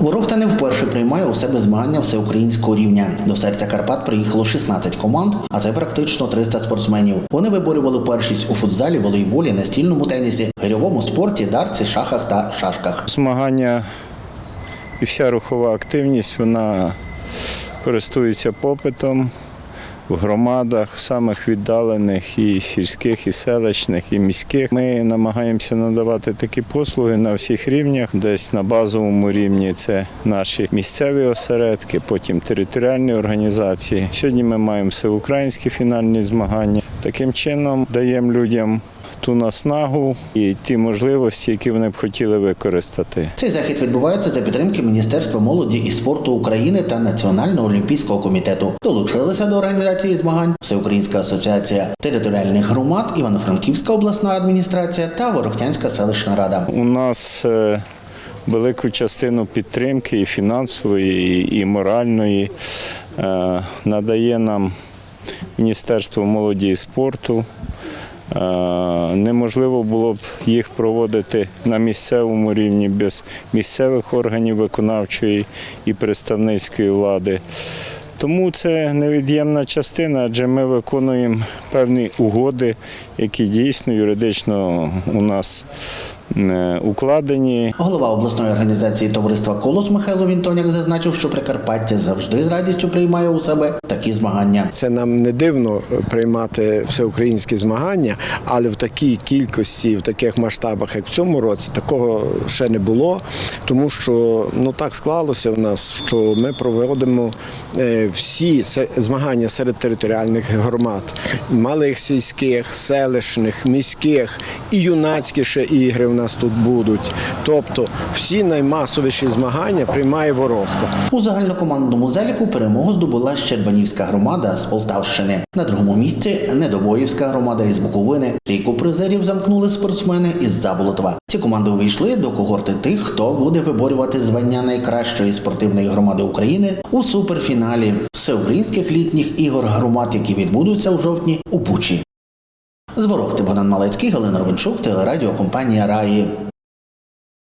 Ворохта не вперше приймає у себе змагання всеукраїнського рівня. До серця Карпат приїхало 16 команд, а це практично 300 спортсменів. Вони виборювали першість у футзалі, волейболі, настільному тенісі, гирьовому спорті, дарці, шахах та шашках. Змагання і вся рухова активність вона користується попитом в громадах, самих віддалених, і сільських, і селищних, і міських. Ми намагаємося надавати такі послуги на всіх рівнях. Десь на базовому рівні це наші місцеві осередки, потім територіальні організації. Сьогодні ми маємо всеукраїнські фінальні змагання. Таким чином даємо людям ту наснагу і ті можливості, які вони б хотіли використати. Цей захід відбувається за підтримки Міністерства молоді і спорту України та Національного олімпійського комітету. Долучилися до організації змагань Всеукраїнська асоціація територіальних громад, Івано-Франківська обласна адміністрація та Ворохтянська селищна рада. У нас е, велику частину підтримки і фінансової, і- моральної е, надає нам Міністерство молоді і спорту. Е, Неможливо було б їх проводити на місцевому рівні без місцевих органів виконавчої і представницької влади. Тому це невід'ємна частина, адже ми виконуємо певні угоди, які дійсно юридично у нас укладені. Голова обласної організації товариства Колос Михайло Вінтоняк зазначив, що Прикарпаття завжди з радістю приймає у себе такі змагання. Це нам не дивно е, приймати всеукраїнські змагання, але в такій кількості, в таких масштабах, як в цьому році, такого ще не було. Тому що ну так склалося в нас, що ми проводимо е, всі змагання серед територіальних громад, малих сільських, селищних, міських і юнацькі ще ігри в нас тут будуть. Тобто всі наймасовіші змагання приймає Ворохта. У загальнокомандному заліку перемогу здобула Щербанівська громада з Полтавщини. На другому місці Недобоївська громада із Буковини. Трійку призерів замкнули спортсмени із Заболотова. Ці команди увійшли до когорти тих, хто буде виборювати звання найкращої спортивної громади України у суперфіналі всеукраїнських літніх ігор громад, які відбудуться у жовтні у Бучі. З Ворохти Богдан Малецький, Галина Ровенчук, телерадіокомпанія Раї.